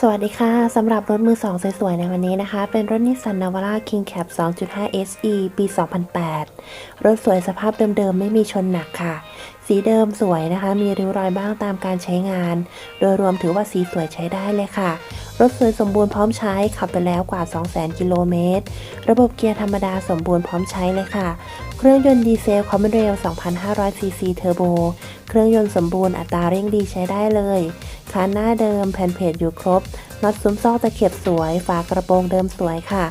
สวัสดีค่ะ สำหรับรถมือสองสวยๆ ในวันนี้นะคะ เป็นรถนิสสันนาวาร่า King Cab 2.5 SE ปี 2008 รถสวยสภาพเดิมๆ ไม่มีชนหนักค่ะ สีเดิมสวยนะคะ มีริ้วรอยบ้างตามการใช้งาน โดยรวมถือว่าสีสวยใช้ได้เลยค่ะ รถสวยสมบูรณ์พร้อมใช้ขับไปแล้วกว่า 200,000 กิโลเมตร ระบบเกียร์ธรรมดาสมบูรณ์พร้อมใช้เลยค่ะ เครื่องยนต์ดีเซลความเร็ว2,500 ซีซีเทอร์โบ เครื่องยนต์สมบูรณ์อัตราเร่งดีใช้ได้เลย คานหน้าเดิมแผ่นเพจอยู่ครบน็อตซุ้มซอกตะเข็บสวย ฝากระโปรงเดิมสวยค่ะ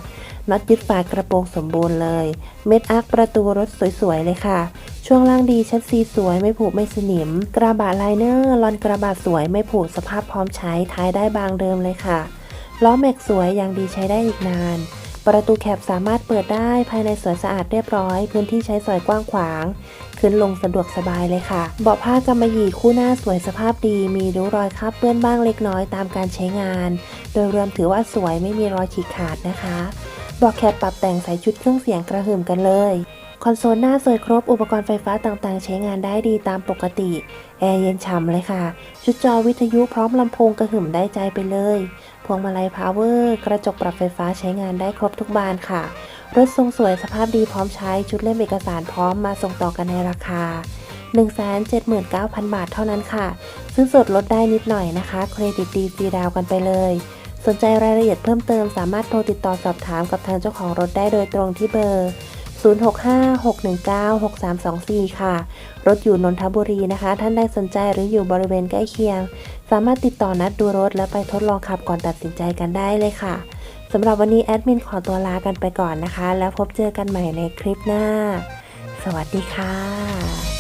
น็อตยึดฝากระโปรงสมบูรณ์เลย เม็ดอาร์คประตูรถสวยๆเลยค่ะ ช่วงล่างดีชัดซีสวยไม่ผุไม่สนิม กระบะไลเนอร์ลอนกระบะสวยไม่ผุสภาพพร้อมใช้ท้ายได้บางเดิมเลยค่ะล้อแม็กสวยยังดีใช้ได้อีกนาน ประตูแคปสามารถเปิดได้ภายในสวยสะอาดเรียบร้อย พื้นที่ใช้สอยกว้างขวาง ขึ้นลงสะดวกสบายเลยค่ะ เบาะผ้ากำมะหยี่คู่หน้าสวยสภาพดี มีริ้วรอยคราบเปื้อนบ้างเล็กน้อยตามการใช้งาน โดยรวมถือว่าสวยไม่มีรอยฉีกขาดนะคะเบาะแคปปรับแต่งใส่ชุดเครื่องเสียงกระหึ่มกันเลยคอนโซลหน้าสวยครบอุปกรณ์ไฟฟ้าต่างๆ ใช้งานได้ดีตามปกติ แอร์เย็นฉ่ำเลยค่ะ ชุดจอวิทยุพร้อมลำโพงกระหึ่มได้ใจไปเลย วงมาลัยพาวเวอร์ กระจกปรับไฟฟ้าใช้งานได้ครบทุกบานค่ะ รถทรงสวยสภาพดีพร้อมใช้ชุดเล่มเอกสารพร้อมมาส่งต่อกันในราคา 179,000 บาทเท่านั้นค่ะ ซื้อสดลดได้นิดหน่อยนะคะ เครดิตดีฟรีดาวกันไปเลย สนใจรายละเอียดเพิ่มเติมสามารถโทรติดต่อสอบถามกับทางเจ้าของรถได้โดยตรงที่เบอร์0656196324 ค่ะ รถอยู่นนทบุรีนะคะ ท่านใดสนใจหรืออยู่บริเวณใกล้เคียง สามารถติดต่อนัดดูรถและไปทดลองขับก่อนตัดสินใจกันได้เลยค่ะสำหรับวันนี้แอดมินขอตัวลากันไปก่อนนะคะ แล้วพบเจอกันใหม่ในคลิปหน้า สวัสดีค่ะ